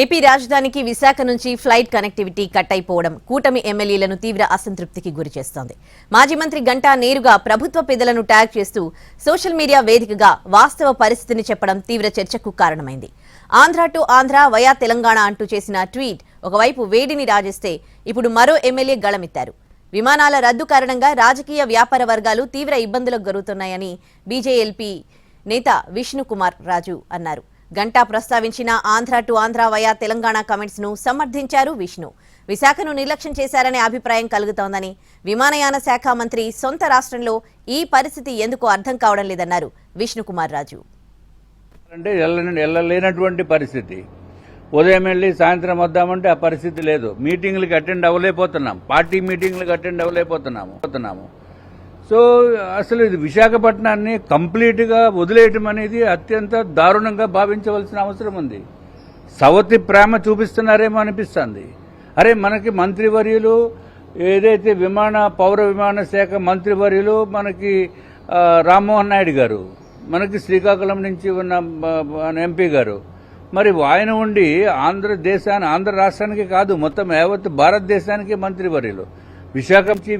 AP రాజధానికి విశాఖ నుంచి flight connectivity cut అయిపోవడం కూటమి ఎమ్మెల్యేలను తీవ్ర అసంతృప్తికి గురిచేస్తోంది మాజీ మంత్రి గంటా నేరుగా ప్రభుత్వ పెద్దలను ట్యాగ్ చేస్తూ సోషల్ మీడియా వేదికగా వాస్తవ పరిస్థితిని చెప్పడం తీవ్ర చర్చకు కారణమైంది. ఆంధ్ర టు ఆంధ్ర వయా తెలంగాణ అంటూ చేసిన ట్వీట్ ఒకవైపు వేడిని రాజేస్తే ఇప్పుడు మరో ఎమ్మెల్యే గళమెత్తారు. విమానాల రద్దు కారణంగా రాజకీయ వ్యాపార వర్గాలు తీవ్ర ఇబ్బందులకు గురవుతున్నాయని బీజేఎల్పీ నేత విష్ణుకుమార్ రాజు అన్నారు. గంటా ప్రస్తావించిన ఆంధ్ర టు ఆంధ్ర వయా తెలంగాణ కమెంట్స్ను సమర్థించారు విష్ణు. విశాఖను నిర్లక్ష్యం చేశారనే అభిప్రాయం కలుగుతోందని విమానయాన శాఖ మంత్రి సొంత రాష్ట్రంలో ఈ పరిస్థితి ఎందుకు అర్థం కావడం లేదన్నారు విష్ణుకుమార్ రాజు. అంటే వెళ్ళలేనటువంటి పరిస్థితి. ఉదయం వెళ్ళి సాయంత్రం వద్దామంటే ఆ పరిస్థితి లేదు. మీటింగ్లకు అటెండ్ అవ్వలేకపోతున్నాం. పార్టీ మీటింగ్లకు అటెండ్ అవ్వలేకపోతున్నాము. పోతున్నాము సో అసలు ఇది విశాఖపట్నాన్ని కంప్లీట్గా వదిలేయటం అనేది అత్యంత దారుణంగా భావించవలసిన అవసరం ఉంది. సవతి ప్రేమ చూపిస్తున్నారేమో అనిపిస్తుంది. అరే మనకి మంత్రివర్యులు ఏదైతే విమాన పౌర విమాన శాఖ మంత్రివర్యులు మనకి రామ్మోహన్ నాయుడు గారు మనకి శ్రీకాకుళం నుంచి ఉన్న ఎంపీ గారు మరి ఆయన ఉండి ఆంధ్రదేశాన్ని ఆంధ్ర రాష్ట్రానికి కాదు మొత్తం యావత్ భారతదేశానికి మంత్రివర్యులు. విశాఖ నుంచి